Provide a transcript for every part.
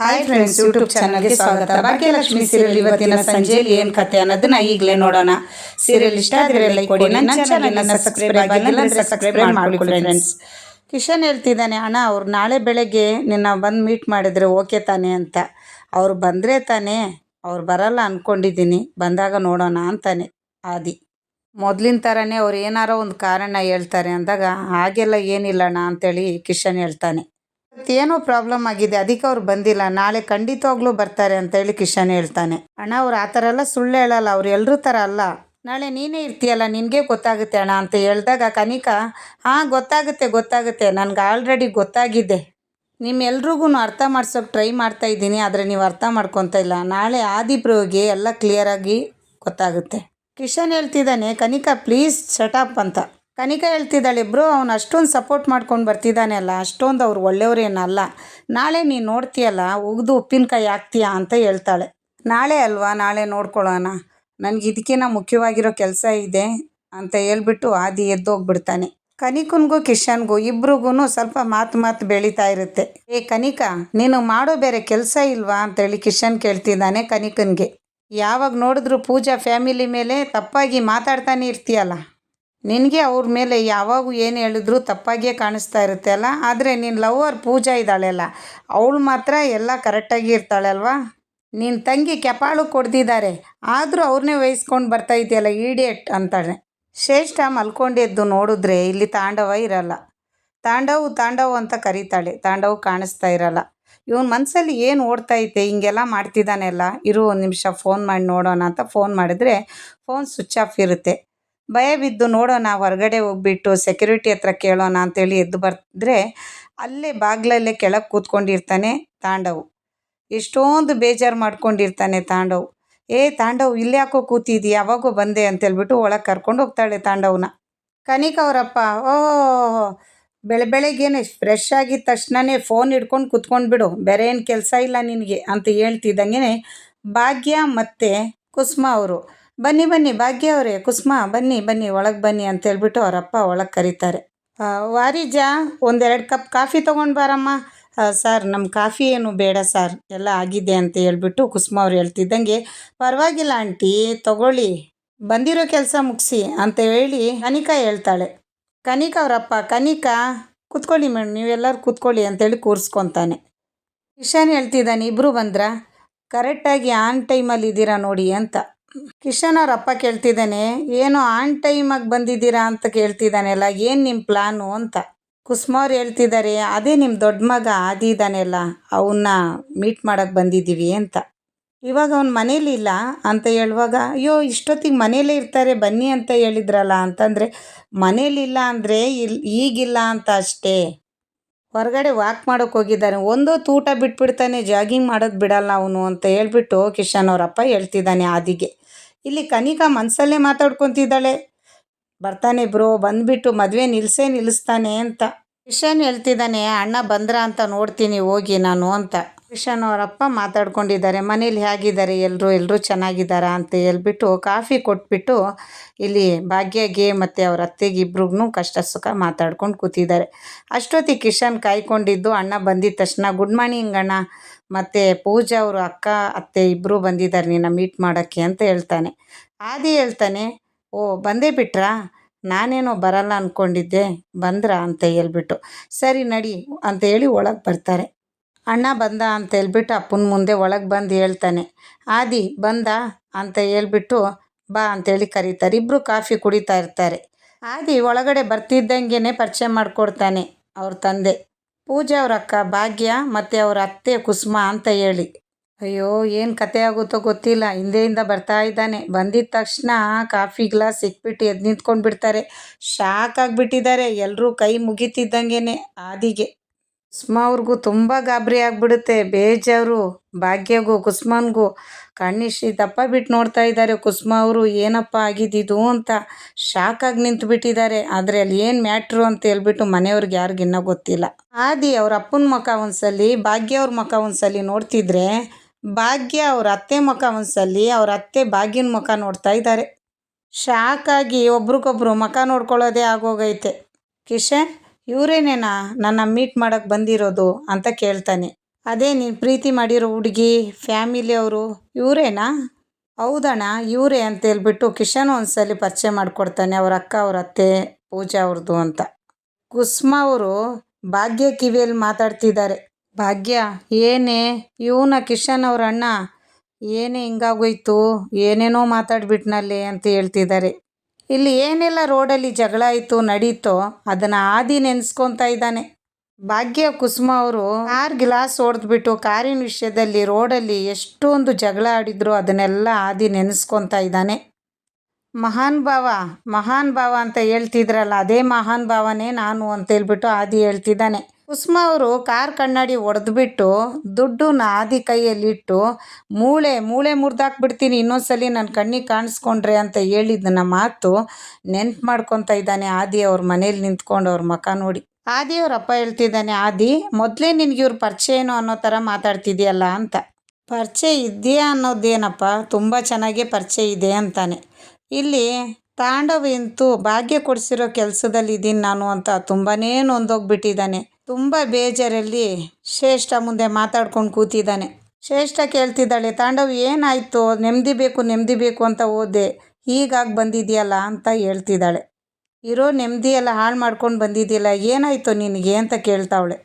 Hi friends YouTube ಚಾನಲ್ಗೆ ಸ್ವಾಗತ. Bhagyalakshmi serial ಇವತ್ತಿನ ಸಂಜೆಯಲ್ಲಿ ಏನು ಕತೆ ಅನ್ನೋದನ್ನ ಈಗಲೇ ನೋಡೋಣ. ಸೀರಿಯಲ್ ಇಷ್ಟ ಆದರೆ ಲೈಕ್ ಕೊಡಿ. ನನ್ನ ಚಾನಲ್ನ ಸಬ್ಸ್ಕ್ರೈಬ್ ಆಗಿಲ್ಲ ಅಂದರೆ ಸಬ್ಸ್ಕ್ರೈಬ್ ಮಾಡ್ಕೊಳ್ಳಿ ಫ್ರೆಂಡ್ಸ್ ಕಿಶನ್ ಹೇಳ್ತಿದ್ದಾನೆ ಅಣ್ಣ ಅವ್ರು ನಾಳೆ ಬೆಳಗ್ಗೆ ನಿನ್ನ ಬಂದು ಮೀಟ್ ಮಾಡಿದ್ರೆ ಓಕೆ ತಾನೇ ಅಂತ. ಅವ್ರು ಬಂದರೆ ತಾನೇ ಅವ್ರು ಬರಲ್ಲ ಅಂದ್ಕೊಂಡಿದ್ದೀನಿ ಬಂದಾಗ ನೋಡೋಣ ಅಂತಾನೆ ಆದಿ. ಮೊದಲಿನ ಥರನೇ ಅವ್ರು ಏನಾರೋ ಒಂದು ಕಾರಣ ಹೇಳ್ತಾರೆ ಅಂದಾಗ ಹಾಗೆಲ್ಲ ಏನಿಲ್ಲಣ್ಣ ಅಂತೇಳಿ ಕಿಶನ್ ಹೇಳ್ತಾನೆ. ಏನೋ ಪ್ರಾಬ್ಲಮ್ ಆಗಿದೆ, ಅದಕ್ಕೆ ಅವ್ರು ಬಂದಿಲ್ಲ. ನಾಳೆ ಖಂಡಿತವಾಗ್ಲೂ ಬರ್ತಾರೆ ಅಂತ ಹೇಳಿ ಕಿಶನ್ ಹೇಳ್ತಾನೆ. ಅಣ್ಣ, ಅವ್ರು ಆ ಥರ ಎಲ್ಲ ಸುಳ್ಳು ಹೇಳಲ್ಲ, ಅವ್ರು ಎಲ್ಲರೂ ಥರ ಅಲ್ಲ. ನಾಳೆ ನೀನೇ ಇರ್ತೀಯಲ್ಲ, ನಿನಗೆ ಗೊತ್ತಾಗುತ್ತೆ ಅಣ್ಣ ಅಂತ ಹೇಳಿದಾಗ ಕನಿಕಾ, ಹಾಂ, ಗೊತ್ತಾಗುತ್ತೆ ಗೊತ್ತಾಗುತ್ತೆ. ನನಗೆ ಆಲ್ರೆಡಿ ಗೊತ್ತಾಗಿದೆ. ನಿಮ್ಮೆಲ್ರಿಗೂ ಅರ್ಥ ಮಾಡ್ಸೋಕೆ ಟ್ರೈ ಮಾಡ್ತಾ ಇದ್ದೀನಿ, ಆದರೆ ನೀವು ಅರ್ಥ ಮಾಡ್ಕೊತಾ ಇಲ್ಲ. ನಾಳೆ ಆದಿಪ್ರೋಗೆ ಎಲ್ಲ ಕ್ಲಿಯರಾಗಿ ಗೊತ್ತಾಗುತ್ತೆ. ಕಿಶನ್ ಹೇಳ್ತಿದ್ದಾನೆ, ಕನಿಕಾ ಪ್ಲೀಸ್ ಶಟಪ್ ಅಂತ. ಕನಿಕಾ ಹೇಳ್ತಿದ್ದಾಳೆ ಇಬ್ಬರು ಅವ್ನು ಅಷ್ಟೊಂದು ಸಪೋರ್ಟ್ ಮಾಡ್ಕೊಂಡು ಬರ್ತಿದ್ದಾನೆ ಅಲ್ಲ, ಅಷ್ಟೊಂದು ಅವ್ರು ಒಳ್ಳೆಯವ್ರೇನಲ್ಲ ನಾಳೆ ನೀನು ನೋಡ್ತೀಯಲ್ಲ, ಉಗಿದು ಉಪ್ಪಿನಕಾಯಿ ಹಾಕ್ತೀಯಾ ಅಂತ ಹೇಳ್ತಾಳೆ. ನಾಳೆ ಅಲ್ವಾ, ನಾಳೆ ನೋಡ್ಕೊಳ್ಳೋಣ. ನನಗೆ ಇದಕ್ಕಿಂತ ಮುಖ್ಯವಾಗಿರೋ ಕೆಲಸ ಇದೆ ಅಂತ ಹೇಳ್ಬಿಟ್ಟು ಆದಿ ಎದ್ದೋಗ್ಬಿಡ್ತಾನೆ. ಕನಿಕನ್ಗೂ ಕಿಶನ್ಗೂ ಇಬ್ರಿಗೂ ಸ್ವಲ್ಪ ಮಾತು ಮಾತು ಬೆಳೀತಾ ಇರುತ್ತೆ. ಏ ಕನಿಕಾ, ನೀನು ಮಾಡೋ ಬೇರೆ ಕೆಲಸ ಇಲ್ವಾ? ಅಂತೇಳಿ ಕಿಶನ್ ಕೇಳ್ತಿದ್ದಾನೆ ಕನಿಕನ್ಗೆ. ಯಾವಾಗ ನೋಡಿದ್ರು ಪೂಜಾ ಫ್ಯಾಮಿಲಿ ಮೇಲೆ ತಪ್ಪಾಗಿ ಮಾತಾಡ್ತಾನೆ ಇರ್ತೀಯಲ್ಲ. ನಿನಗೆ ಅವ್ರ ಮೇಲೆ ಯಾವಾಗ ಏನು ಹೇಳಿದ್ರು ತಪ್ಪಾಗಿಯೇ ಕಾಣಿಸ್ತಾ ಇರುತ್ತೆ ಅಲ್ಲ? ಆದರೆ ನಿನ್ನ ಲವರ್ ಪೂಜಾ ಇದ್ದಾಳೆಲ್ಲ ಅವಳು ಮಾತ್ರ ಎಲ್ಲ ಕರೆಕ್ಟಾಗಿ ಇರ್ತಾಳೆ ಅಲ್ವಾ? ನಿನ್ನ ತಂಗಿ ಕೆಪಾಳು ಕೊಡ್ದಿದ್ದಾರೆ. ಆದರೂ ಅವ್ರನ್ನೇ ವಹಿಸ್ಕೊಂಡು ಬರ್ತಾ ಇದೆಯಲ್ಲ ಈಡಿಯಟ್ ಅಂತಾಳೆ. ಶ್ರೇಷ್ಠ ಮಲ್ಕೊಂಡಿದ್ದು ನೋಡಿದ್ರೆ ಇಲ್ಲಿ ತಾಂಡವ ಇರಲ್ಲ. ತಾಂಡವು ತಾಂಡವು ಅಂತ ಕರೀತಾಳೆ. ತಾಂಡವು ಕಾಣಿಸ್ತಾ ಇರಲ್ಲ. ಇವನ ಮನಸ್ಸಲ್ಲಿ ಏನು ಓಡ್ತಾ ಐತೆ, ಹಿಂಗೆಲ್ಲ ಮಾಡ್ತಿದ್ದಾನೆಲ್ಲ ಇರು ಒಂದು ನಿಮಿಷ ಫೋನ್ ಮಾಡಿ ನೋಡೋಣ ಅಂತ ಫೋನ್ ಮಾಡಿದ್ರೆ ಫೋನ್ ಸ್ವಿಚ್ ಆಫ್ ಇರುತ್ತೆ. ಭಯ ಬಿದ್ದು ನೋಡೋಣ, ಹೊರಗಡೆ ಹೋಗ್ಬಿಟ್ಟು ಸೆಕ್ಯೂರಿಟಿ ಹತ್ರ ಕೇಳೋಣ ಅಂತೇಳಿ ಎದ್ದು ಬರ್ತಿದ್ರೆ ಅಲ್ಲೇ ಬಾಗ್ಲಲ್ಲೇ ಕೆಳಗೆ ಕೂತ್ಕೊಂಡಿರ್ತಾನೆ ತಾಂಡವು. ಎಷ್ಟೊಂದು ಬೇಜಾರು ಮಾಡ್ಕೊಂಡಿರ್ತಾನೆ ತಾಂಡವ್. ಏ ತಾಂಡವ್ ಯಾಕೋ ಕೂತಿದ್ದಿ? ಯಾವಾಗೋ ಬಂದೆ ಅಂತೇಳ್ಬಿಟ್ಟು ಒಳಗೆ ಕರ್ಕೊಂಡು ಹೋಗ್ತಾಳೆ ತಾಂಡವ್ನ. ಕನಿಕ ಅವರಪ್ಪ, ಓಹೋ, ಬೆಳೆ ಬೆಳಗ್ಗೆನೆ ಫ್ರೆಶ್ ಆಗಿದ ತಕ್ಷಣನೇ ಫೋನ್ ಹಿಡ್ಕೊಂಡು ಕುತ್ಕೊಂಡು ಬಿಡು. ಬೇರೆ ಏನು ಕೆಲಸ ಇಲ್ಲ ನಿನಗೆ ಅಂತ ಹೇಳ್ತಿದ್ದಂಗೆ ಭಾಗ್ಯ ಮತ್ತು ಕುಸುಮ ಅವರು. ಬನ್ನಿ ಬನ್ನಿ ಭಾಗ್ಯ ಅವರೇ ಕುಸುಮ, ಬನ್ನಿ ಬನ್ನಿ, ಒಳಗೆ ಬನ್ನಿ ಅಂತ ಹೇಳ್ಬಿಟ್ಟು ಅವರಪ್ಪ ಒಳಗೆ ಕರೀತಾರೆ. ವಾರಿಜ, ಒಂದೆರಡು ಕಪ್ ಕಾಫಿ ತೊಗೊಂಡು ಬಾರಮ್ಮ. ಸರ್ ನಮ್ಮ ಕಾಫಿ ಏನು ಬೇಡ ಸರ್, ಎಲ್ಲ ಆಗಿದೆ ಅಂತ ಹೇಳ್ಬಿಟ್ಟು ಕುಸುಮ ಅವ್ರು ಹೇಳ್ತಿದ್ದಂಗೆ, ಪರವಾಗಿಲ್ಲ ಆಂಟಿ, ತಗೊಳ್ಳಿ, ಬಂದಿರೋ ಕೆಲಸ ಮುಗಿಸಿ ಅಂತ ಹೇಳಿ ಕನಿಕಾ ಹೇಳ್ತಾಳೆ. ಕನಿಕಾ ಅವರಪ್ಪ, ಕನಿಕಾ, ಕೂತ್ಕೊಳ್ಳಿ ಮೇಡಮ್ ನೀವೆಲ್ಲರೂ ಕೂತ್ಕೊಳ್ಳಿ ಅಂತೇಳಿ ಕೂರಿಸ್ಕೊತಾನೆ. ಇಶಾನ್ ಹೇಳ್ತಿದ್ದಾನೆ ಇಬ್ಬರು ಬಂದ್ರ? ಕರೆಕ್ಟಾಗಿ ಆನ್ ಟೈಮಲ್ಲಿ ಇದ್ದೀರಾ ನೋಡಿ ಅಂತ. ಕಿಶನ್ ಅವ್ರ ಅಪ್ಪ ಕೇಳ್ತಿದ್ದಾನೆ, ಏನು ಆನ್ ಟೈಮಾಗಿ ಬಂದಿದ್ದೀರಾ ಅಂತ ಕೇಳ್ತಿದ್ದಾನೆಲ್ಲ, ಏನು ನಿಮ್ಮ ಪ್ಲಾನು ಅಂತ? ಕುಸುಮ ಅವ್ರು ಹೇಳ್ತಿದ್ದಾರೆ, ಅದೇ ನಿಮ್ಮ ದೊಡ್ಡ ಮಗ ಆದಿ ಇದ್ದಾನೆಲ್ಲ ಅವನ್ನ ಮೀಟ್ ಮಾಡೋಕ್ಕೆ ಬಂದಿದ್ದೀವಿ ಅಂತ. ಇವಾಗ ಅವ್ನು ಮನೇಲಿ ಇಲ್ಲ ಅಂತ ಹೇಳುವಾಗ, ಅಯ್ಯೋ, ಇಷ್ಟೊತ್ತಿಗೆ ಮನೇಲೇ ಇರ್ತಾರೆ, ಬನ್ನಿ ಅಂತ ಹೇಳಿದ್ರಲ್ಲ ಅಂತಂದರೆ ಮನೇಲಿಲ್ಲ ಅಂದರೆ ಇಲ್ಲಿ ಈಗಿಲ್ಲ ಅಂತ ಅಷ್ಟೇ. ಹೊರಗಡೆ ವಾಕ್ ಮಾಡೋಕೆ ಹೋಗಿದ್ದಾನೆ, ಒಂದೋ ಊಟ ಬಿಟ್ಬಿಡ್ತಾನೆ ಜಾಗಿಂಗ್ ಮಾಡೋದು ಬಿಡಲ್ಲ ಅವನು ಅಂತ ಹೇಳ್ಬಿಟ್ಟು ಕಿಶನ್ ಅವರಪ್ಪ ಹೇಳ್ತಿದ್ದಾನೆ ಆದಿಗೆ. ಇಲ್ಲಿ ಕನಿಕಾ ಮನಸ್ಸಲ್ಲೇ ಮಾತಾಡ್ಕೊತಿದ್ದಾಳೆ. ಬರ್ತಾನೆ ಬ್ರೋ, ಬಂದ್ಬಿಟ್ಟು ಮದುವೆ ನಿಲ್ಲಿಸೇ ನಿಲ್ಲಿಸ್ತಾನೆ ಅಂತ. ಕಿಶನ್ ಹೇಳ್ತಿದ್ದಾನೆ, ಅಣ್ಣ ಬಂದ್ರ ಅಂತ ನೋಡ್ತೀನಿ, ಹೋಗಿ ನಾನು ಅಂತ. ಕಿಶನ್ ಅವರಪ್ಪ ಮಾತಾಡ್ಕೊಂಡಿದ್ದಾರೆ, ಮನೇಲಿ ಹೇಗಿದ್ದಾರೆ? ಎಲ್ಲರೂ ಎಲ್ಲರೂ ಚೆನ್ನಾಗಿದ್ದಾರಾ? ಅಂತ ಹೇಳ್ಬಿಟ್ಟು ಕಾಫಿ ಕೊಟ್ಬಿಟ್ಟು ಇಲ್ಲಿ ಭಾಗ್ಯಗೆ ಮತ್ತು ಅವ್ರ ಅತ್ತೆಗೆ ಇಬ್ರಿಗೂ ಕಷ್ಟ ಸುಖ ಮಾತಾಡ್ಕೊಂಡು ಕೂತಿದ್ದಾರೆ. ಅಷ್ಟೊತ್ತಿಗೆ ಕಿಶನ್ ಕಾಯ್ಕೊಂಡಿದ್ದು, ಅಣ್ಣ ಬಂದಿದ್ದ ತಕ್ಷಣ, ಗುಡ್ ಮಾರ್ನಿಂಗ್ ಅಣ್ಣ ಮತ್ತು ಪೂಜಾ ಅವರು ಅಕ್ಕ, ಅತ್ತೆ ಇಬ್ಬರೂ ಬಂದಿದ್ದಾರೆ ನಿನ್ನ ಮೀಟ್ ಮಾಡೋಕ್ಕೆ ಅಂತ ಹೇಳ್ತಾನೆ. ಆದಿ ಹೇಳ್ತಾನೆ, ಓ, ಬಂದೇ ಬಿಟ್ರಾ? ನಾನೇನೋ ಬರಲ್ಲ ಅಂದ್ಕೊಂಡಿದ್ದೆ ಬಂದ್ರಾ? ಅಂತ ಹೇಳ್ಬಿಟ್ಟು. ಸರಿ ನಡಿ, ಅಂತ ಹೇಳಿ ಒಳಗೆ ಬರ್ತಾರೆ. ಅಣ್ಣ ಬಂದ? ಅಂತ ಹೇಳ್ಬಿಟ್ಟು ಅಪ್ಪನ ಮುಂದೆ ಒಳಗೆ ಬಂದು ಹೇಳ್ತಾನೆ. ಆದಿ, ಬಂದ? ಅಂತ ಹೇಳ್ಬಿಟ್ಟು ಬಾ ಅಂತೇಳಿ ಕರೀತಾರೆ. ಇಬ್ಬರು ಕಾಫಿ ಕುಡಿತಾ ಇರ್ತಾರೆ. ಆದಿ ಒಳಗಡೆ ಬರ್ತಿದ್ದಂಗೆ ಪರಿಚಯ ಮಾಡಿಕೊಡ್ತಾನೆ ಅವ್ರ ತಂದೆ. ಪೂಜಾ ಅವ್ರ ಅಕ್ಕ ಭಾಗ್ಯ ಮತ್ತು ಅವ್ರ ಅತ್ತೆ ಕುಸುಮ ಅಂತ ಹೇಳಿ. ಅಯ್ಯೋ, ಏನು ಕತೆ ಆಗುತ್ತೋ ಗೊತ್ತಿಲ್ಲ. ಹಿಂದೆಯಿಂದ ಬರ್ತಾ ಇದ್ದಾನೆ. ಬಂದಿದ ತಕ್ಷಣ ಕಾಫಿ ಗ್ಲಾಸ್ ಸಿಕ್ಬಿಟ್ಟು ಎದ್ದು ನಿಂತ್ಕೊಂಡು ಬಿಡ್ತಾರೆ ಶಾಕ್ ಆಗಿಬಿಟ್ಟಿದ್ದಾರೆ. ಎಲ್ಲರೂ ಕೈ ಮುಗಿತಿದ್ದಂಗೆ ಆದಿಗೆ. ಕುಸುಮ ಅವ್ರಿಗೂ ತುಂಬ ಗಾಬರಿ ಆಗಿಬಿಡುತ್ತೆ. ಬೇಜಾರು. ಭಾಗ್ಯಗೂ, ಕುಸುಮನ್ಗೂ ದಪ್ಪ ಬಿಟ್ಟು ನೋಡ್ತಾ ಇದ್ದಾರೆ ಕುಸುಮ ಅವರು ಏನಪ್ಪ ಆಗಿದ್ದಿದು ಅಂತ ಶಾಕಾಗಿ ನಿಂತು ಬಿಟ್ಟಿದ್ದಾರೆ ಆದರೆ ಅಲ್ಲಿ ಏನು ಮ್ಯಾಟ್ರು ಅಂತ ಹೇಳ್ಬಿಟ್ಟು ಮನೆಯವ್ರಿಗೆ ಯಾರಿಗೂ ಇನ್ನೂ ಗೊತ್ತಿಲ್ಲ. ಆದಿ ಅವ್ರ ಅಪ್ಪನ ಮುಖ ಒಂದ್ಸಲಿ, ಭಾಗ್ಯ ಅವ್ರ ಮುಖ ಒಂದ್ಸಲಿ ನೋಡ್ತಿದ್ರೆ ಭಾಗ್ಯ ಅವ್ರ ಅತ್ತೆ ಮುಖ ಒಂದ್ಸಲಿ, ಅವ್ರ ಅತ್ತೆ ಭಾಗ್ಯನ ಮುಖ ನೋಡ್ತಾ ಇದ್ದಾರೆ ಶಾಕಾಗಿ ಒಬ್ರಿಗೊಬ್ರು ಮುಖ ನೋಡ್ಕೊಳ್ಳೋದೇ ಆಗೋಗೈತೆ. ಕಿಶನ್? ಇವರೇನೇನಾ ನನ್ನ ಮೀಟ್ ಮಾಡೋಕ್ಕೆ ಬಂದಿರೋದು ಅಂತ ಕೇಳ್ತಾನೆ. ಅದೇ ನೀನು ಪ್ರೀತಿ ಮಾಡಿರೋ ಹುಡುಗಿ ಫ್ಯಾಮಿಲಿ ಅವರು, ಇವರೇನಾ? ಹೌದಣ್ಣ, ಇವರೇ ಅಂತ ಹೇಳ್ಬಿಟ್ಟು ಕಿಶನ್ ಒಂದ್ಸಲಿ ಪರಿಚಯ ಮಾಡಿಕೊಡ್ತಾನೆ ಅವ್ರ ಅಕ್ಕ, ಅವ್ರ ಅತ್ತೆ, ಪೂಜಾ ಅವ್ರದ್ದು ಅಂತ. ಕುಸ್ಮ ಅವರು ಭಾಗ್ಯ ಕಿವಿಯಲ್ಲಿ ಮಾತಾಡ್ತಿದ್ದಾರೆ. ಭಾಗ್ಯ, ಏನೇ? ಇವನ ಕಿಶನ್ ಅವ್ರ ಅಣ್ಣ, ಏನೇ ಹಿಂಗಾಗೋಯ್ತು? ಏನೇನೋ ಮಾತಾಡ್ಬಿಟ್ನಲ್ಲಿ ಅಂತ ಹೇಳ್ತಿದ್ದಾರೆ. ಇಲ್ಲಿ ಏನೆಲ್ಲ ರೋಡಲ್ಲಿ ಜಗಳ ಆಯಿತು, ನಡೀತೋ ಅದನ್ನು ಆದಿ ನೆನೆಸ್ಕೊತಾ ಇದ್ದಾನೆ. ಭಾಗ್ಯ ಕುಸುಮ ಅವರು ಕಾರ್ ಗ್ಲಾಸ್ ಹೊಡೆದ್ಬಿಟ್ಟು ಕಾರಿನ ವಿಷಯದಲ್ಲಿ ರೋಡಲ್ಲಿ ಎಷ್ಟೊಂದು ಜಗಳ ಆಡಿದ್ರು ಅದನ್ನೆಲ್ಲ ಆದಿ ನೆನೆಸ್ಕೊತಾ ಇದ್ದಾನೆ. ಮಹಾನ್ ಭಾವ ಮಹಾನ್ ಭಾವ ಅಂತ ಹೇಳ್ತಿದ್ರಲ್ಲ, ಅದೇ ಮಹಾನ್ ಭಾವನೇ ನಾನು ಅಂತ ಹೇಳ್ಬಿಟ್ಟು ಆದಿ ಹೇಳ್ತಿದ್ದಾನೆ. ಕುಸುಮ ಅವರು ಕಾರ್ ಕಣ್ಣಾಡಿ ಒಡೆದ್ಬಿಟ್ಟು ದುಡ್ಡನ್ನ ಆದಿ ಕೈಯಲ್ಲಿಟ್ಟು, ಮೂಳೆ ಮೂಳೆ ಮುರಿದಾಕ್ಬಿಡ್ತೀನಿ, ಇನ್ನೊಂದ್ಸಲಿ ನನ್ನ ಕಣ್ಣಿಗೆ ಕಾಣಿಸ್ಕೊಂಡ್ರೆ ಅಂತ ಹೇಳಿದ್ದನ್ನ ಮಾತು ನೆನ್ಪು ಮಾಡ್ಕೊತಾ ಇದ್ದಾನೆ ಆದಿ ಅವ್ರ ಮನೇಲಿ ನಿಂತ್ಕೊಂಡು ಅವ್ರ ಮುಖ ನೋಡಿ. ಆದಿ ಅವ್ರ ಅಪ್ಪ ಹೇಳ್ತಿದ್ದಾನೆ, ಆದಿ, ಮೊದಲೇ ನಿನಗೆ ಇವ್ರ ಪರಿಚಯ ಏನೋ ಅನ್ನೋ ಥರ ಮಾತಾಡ್ತಿದ್ಯಲ್ಲ ಅಂತ. ಪರಿಚಯ ಇದೆಯಾ ಅನ್ನೋದೇನಪ್ಪ? ತುಂಬ ಚೆನ್ನಾಗೇ ಪರಿಚಯ ಇದೆ ಅಂತಾನೆ. ಇಲ್ಲಿ ತಾಂಡವ ಇಂತು ಭಾಗ್ಯ ಕೊಡಿಸಿರೋ ಕೆಲಸದಲ್ಲಿ ಇದ್ದೀನಿ ನಾನು ಅಂತ ತುಂಬಾ ನೊಂದೋಗ್ಬಿಟ್ಟಿದ್ದಾನೆ. ತುಂಬ ಬೇಜಾರಲ್ಲಿ ಶ್ರೇಷ್ಠ ಮುಂದೆ ಮಾತಾಡ್ಕೊಂಡು ಕೂತಿದ್ದಾನೆ. ಶ್ರೇಷ್ಠ ಕೇಳ್ತಿದ್ದಾಳೆ, ತಾಂಡವ್, ಏನಾಯಿತು? ನೆಮ್ಮದಿ ಬೇಕು ನೆಮ್ಮದಿ ಬೇಕು ಅಂತ ಓದೆ ಹೀಗಾಗಿ ಬಂದಿದೆಯಲ್ಲ ಅಂತ ಹೇಳ್ತಿದ್ದಾಳೆ. ಇರೋ ನೆಮ್ಮದಿ ಎಲ್ಲ ಹಾಳು ಮಾಡ್ಕೊಂಡು ಬಂದಿದ್ಯಲ್ಲ, ಏನಾಯಿತು ನಿನಗೆ? ಅಂತ ಕೇಳ್ತಾವಳೆ.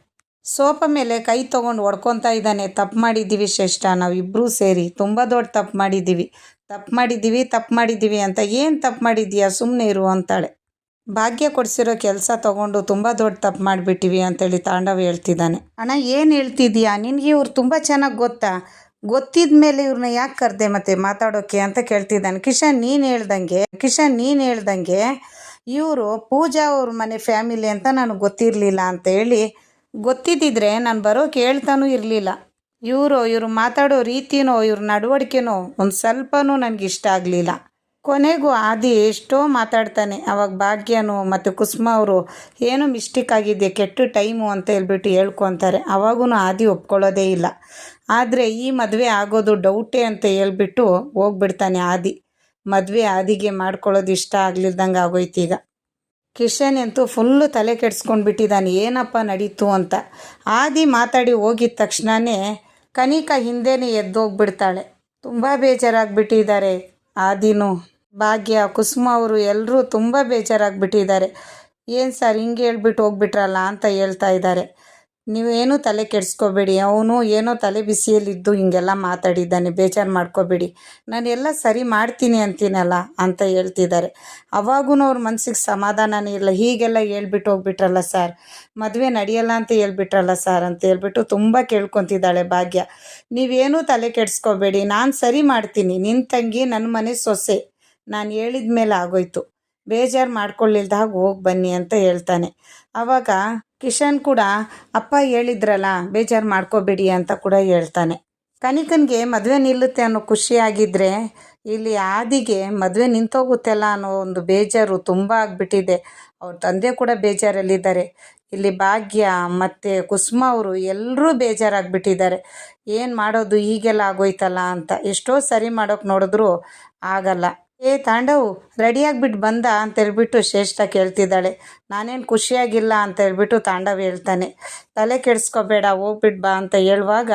ಸೋಫಾ ಮೇಲೆ ಕೈ ತೊಗೊಂಡು ಹೊಡ್ಕೊತಾ ಇದ್ದಾನೆ. ತಪ್ಪು ಮಾಡಿದ್ದೀವಿ ಶ್ರೇಷ್ಠ ನಾವಿಬ್ಬರೂ ಸೇರಿ ತುಂಬ ದೊಡ್ಡ ತಪ್ಪು ಮಾಡಿದ್ದೀವಿ. ತಪ್ಪು ಮಾಡಿದ್ದೀವಿ ತಪ್ಪು ಮಾಡಿದ್ದೀವಿ ಅಂತ ಏನು ತಪ್ಪು ಮಾಡಿದ್ದೀಯಾ? ಸುಮ್ಮನೆ ಇರು ಅಂತಾಳೆ. ಭಾಗ್ಯ ಕೊಡಿಸಿರೋ ಕೆಲಸ ತೊಗೊಂಡು ತುಂಬ ದೊಡ್ಡ ತಪ್ಪು ಮಾಡಿಬಿಟ್ಟಿವಿ ಅಂತೇಳಿ ತಾಂಡವ್ ಹೇಳ್ತಿದ್ದಾನೆ. ಅಣ್ಣ, ಏನು ಹೇಳ್ತಿದ್ದೀಯಾ ನಿನಗೆ ಇವ್ರು ತುಂಬ ಚೆನ್ನಾಗಿ ಗೊತ್ತಾ? ಗೊತ್ತಿದ ಮೇಲೆ ಇವ್ರನ್ನ ಯಾಕೆ ಕರೆದೆ ಮತ್ತೆ ಮಾತಾಡೋಕೆ ಅಂತ ಕೇಳ್ತಿದ್ದಾನೆ. ಕಿಶನ್, ನೀನು ಹೇಳ್ದಂಗೆ, ಕಿಶನ್, ನೀನು ಹೇಳ್ದಂಗೆ ಇವರು ಪೂಜಾ ಅವ್ರ ಮನೆ ಫ್ಯಾಮಿಲಿ ಅಂತ ನನಗೆ ಗೊತ್ತಿರಲಿಲ್ಲ ಅಂತ ಹೇಳಿ ಗೊತ್ತಿದ್ದಿದ್ರೆ ನಾನು ಬರೋ ಕೇಳ್ತಾನೂ ಇರಲಿಲ್ಲ. ಇವರು ಇವರು ಮಾತಾಡೋ ರೀತಿನೋ, ಇವ್ರ ನಡವಳಿಕೆನೋ ಒಂದು ಸ್ವಲ್ಪನೂ ನನಗೆ ಇಷ್ಟ ಆಗಲಿಲ್ಲ. ಕೊನೆಗೂ ಆದಿ ಎಷ್ಟೋ ಮಾತಾಡ್ತಾನೆ. ಅವಾಗ ಭಾಗ್ಯನು ಮತ್ತು ಕುಸುಮ ಅವರು, ಏನು ಮಿಸ್ಟೇಕ್ ಆಗಿದೆ ಕೆಟ್ಟ ಟೈಮು ಅಂತ ಹೇಳ್ಬಿಟ್ಟು ಹೇಳ್ಕೊತಾರೆ ಅವಾಗೂ ಆದಿ ಒಪ್ಕೊಳ್ಳೋದೇ ಇಲ್ಲ. ಆದರೆ ಈ ಮದುವೆ ಆಗೋದು ಡೌಟೇ ಅಂತ ಹೇಳ್ಬಿಟ್ಟು ಹೋಗ್ಬಿಡ್ತಾನೆ ಆದಿ. ಮದುವೆ ಆದಿಗೆ ಮಾಡ್ಕೊಳ್ಳೋದು ಇಷ್ಟ ಆಗ್ಲಿಲ್ದಂಗೆ ಆಗೋಯ್ತು ಈಗ. ಕಿಶನ್ ಅಂತೂ ಫುಲ್ಲು ತಲೆ ಕೆಡಿಸ್ಕೊಂಡು ಬಿಟ್ಟಿದ್ದಾನೆ ಏನಪ್ಪ ನಡೀತು ಅಂತ. ಆದಿ ಮಾತಾಡಿ ಹೋಗಿದ ತಕ್ಷಣವೇ ಕನಿಕಾ ಹಿಂದೆನೇ ಎದ್ದೋಗ್ಬಿಡ್ತಾಳೆ. ತುಂಬ ಬೇಜಾರಾಗ್ಬಿಟ್ಟಿದ್ದಾರೆ ಆದಿನೂ. ಭಾಗ್ಯ, ಕುಸುಮ ಅವರು ಎಲ್ಲರೂ ತುಂಬ ಬೇಜಾರಾಗ್ಬಿಟ್ಟಿದ್ದಾರೆ. ಏನು ಸರ್ ಹಿಂಗೆ ಹೇಳ್ಬಿಟ್ಟು ಹೋಗ್ಬಿಟ್ರಲ್ಲ ಅಂತ ಹೇಳ್ತಾ ಇದ್ದಾರೆ. ನೀವೇನೂ ತಲೆ ಕೆಡಿಸ್ಕೋಬೇಡಿ, ಅವನು ಏನೋ ತಲೆ ಬಿಸಿಯಲ್ಲಿದ್ದು ಹಿಂಗೆಲ್ಲ ಮಾತಾಡಿದ್ದಾನೆ, ಬೇಜಾರು ಮಾಡ್ಕೋಬೇಡಿ. ನಾನು ಎಲ್ಲ ಸರಿ ಮಾಡ್ತೀನಿ ಅಂತೀನಲ್ಲ ಅಂತ ಹೇಳ್ತಿದ್ದಾರೆ. ಅವಾಗೂ ಅವ್ರ ಮನಸ್ಸಿಗೆ ಸಮಾಧಾನನೇ ಇಲ್ಲ. ಹೀಗೆಲ್ಲ ಹೇಳ್ಬಿಟ್ಟು ಹೋಗ್ಬಿಟ್ರಲ್ಲ ಸರ್. ಮದುವೆ ನಡೆಯಲ್ಲ ಅಂತ ಹೇಳ್ಬಿಟ್ರಲ್ಲ ಸರ್ ಅಂತ ಹೇಳ್ಬಿಟ್ಟು ತುಂಬ ಕೇಳ್ಕೊತಿದ್ದಾಳೆ ಭಾಗ್ಯ. ನೀವೇನೂ ತಲೆ ಕೆಡಿಸ್ಕೋಬೇಡಿ, ನಾನು ಸರಿ ಮಾಡ್ತೀನಿ. ನಿನ್ನ ತಂಗಿ ನನ್ನ ಮನೆ ಸೊಸೆ. ನಾನು ಹೇಳಿದ ಮೇಲೆ ಆಗೋಯ್ತು. ಬೇಜಾರು ಮಾಡ್ಕೊಳ್ಳಿಲ್ದಾಗ ಹೋಗಿ ಬನ್ನಿ ಅಂತ ಹೇಳ್ತಾನೆ. ಆವಾಗ ಕಿಶನ್ ಕೂಡ, ಅಪ್ಪ ಹೇಳಿದ್ರಲ್ಲ, ಬೇಜಾರು ಮಾಡ್ಕೋಬೇಡಿ ಅಂತ ಕೂಡ ಹೇಳ್ತಾನೆ. ಕನಿಕನಿಗೆ ಮದುವೆ ನಿಲ್ಲುತ್ತೆ ಅನ್ನೋ ಖುಷಿಯಾಗಿದ್ದರೆ ಇಲ್ಲಿ ಆದಿಗೆ ಮದುವೆ ನಿಂತೋಗುತ್ತಲ್ಲ ಅನ್ನೋ ಒಂದು ಬೇಜಾರು ತುಂಬ ಆಗಿಬಿಟ್ಟಿದೆ. ಅವ್ರ ತಂದೆ ಕೂಡ ಬೇಜಾರಲ್ಲಿದ್ದಾರೆ. ಇಲ್ಲಿ ಭಾಗ್ಯ ಮತ್ತು ಕುಸುಮ ಅವರು ಎಲ್ಲರೂ ಬೇಜಾರಾಗಿಬಿಟ್ಟಿದ್ದಾರೆ. ಏನು ಮಾಡೋದು ಹೀಗೆಲ್ಲ ಆಗೋಯ್ತಲ್ಲ ಅಂತ. ಎಷ್ಟೋ ಸರಿ ಮಾಡೋಕೆ ನೋಡಿದ್ರೂ ಆಗಲ್ಲ. ಏ ತಾಂಡವ್ ರೆಡಿಯಾಗ್ಬಿಟ್ಟು ಬಂದ ಅಂತ ಹೇಳ್ಬಿಟ್ಟು ಶ್ರೇಷ್ಠ ಕೇಳ್ತಿದ್ದಾಳೆ. ನಾನೇನು ಖುಷಿಯಾಗಿಲ್ಲ ಅಂತ ಹೇಳ್ಬಿಟ್ಟು ತಾಂಡವ್ ಹೇಳ್ತಾನೆ. ತಲೆ ಕೆಡಿಸ್ಕೋಬೇಡ ಹೋಗ್ಬಿಟ್ಟು ಬಾ ಅಂತ ಹೇಳುವಾಗ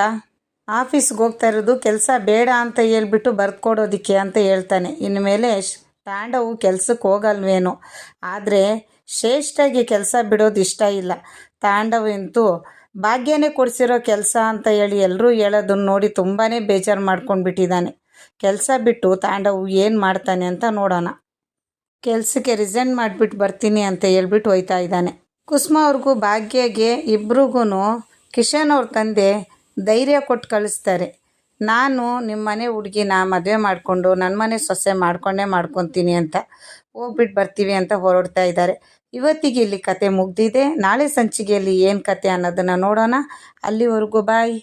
ಆಫೀಸ್ಗೆ ಹೋಗ್ತಾ ಇರೋದು ಕೆಲಸ ಬೇಡ ಅಂತ ಹೇಳ್ಬಿಟ್ಟು ಬರ್ಕೊಡೋದಿಕ್ಕೆ ಅಂತ ಹೇಳ್ತಾನೆ. ಇನ್ಮೇಲೆ ತಾಂಡವು ಕೆಲ್ಸಕ್ಕೆ ಹೋಗಲ್ವೇನೋ. ಆದರೆ ಶ್ರೇಷ್ಠಗೆ ಕೆಲಸ ಬಿಡೋದು ಇಷ್ಟ ಇಲ್ಲ. ತಾಂಡವಂತೂ ಭಾಗ್ಯನೇ ಕೊಡಿಸಿರೋ ಕೆಲಸ ಅಂತ ಹೇಳಿ ಎಲ್ಲರೂ ಹೇಳೋದನ್ನು ನೋಡಿ ತುಂಬಾ ಬೇಜಾರು ಮಾಡ್ಕೊಂಡು ಬಿಟ್ಟಿದ್ದಾನೆ ಕೆಲಸ ಬಿಟ್ಟು ತಾಂಡವು ಏನು ಮಾಡ್ತಾನೆ ಅಂತ ನೋಡೋಣ. ಕೆಲಸಕ್ಕೆ ರಿಸೈನ್ ಮಾಡಿಬಿಟ್ಟು ಬರ್ತೀನಿ ಅಂತ ಹೇಳ್ಬಿಟ್ಟು ಹೋಯ್ತಾ ಇದ್ದಾನೆ. ಕುಸುಮ ಅವ್ರಿಗೂ ಭಾಗ್ಯಗೆ ಇಬ್ರಿಗೂ ಕಿಶನ್ ಅವ್ರ ತಂದೆ ಧೈರ್ಯ ಕೊಟ್ಟು ಕಳಿಸ್ತಾರೆ. ನಾನು ನಿಮ್ಮ ಮನೆ ಹುಡುಗಿನ ಮದುವೆ ಮಾಡಿಕೊಂಡು ನನ್ನ ಮನೆ ಸೊಸೆ ಮಾಡ್ಕೊಂಡೇ ಮಾಡ್ಕೊತೀನಿ ಅಂತ ಹೋಗ್ಬಿಟ್ಟು ಬರ್ತೀವಿ ಅಂತ ಹೊರಡ್ತಾ ಇದ್ದಾರೆ. ಇವತ್ತಿಗೆ ಇಲ್ಲಿ ಕತೆ ಮುಗ್ದಿದೆ. ನಾಳೆ ಸಂಚಿಕೆಯಲ್ಲಿ ಏನು ಕತೆ ಅನ್ನೋದನ್ನು ನೋಡೋಣ. ಅಲ್ಲಿವರೆಗೂ ಬಾಯ್.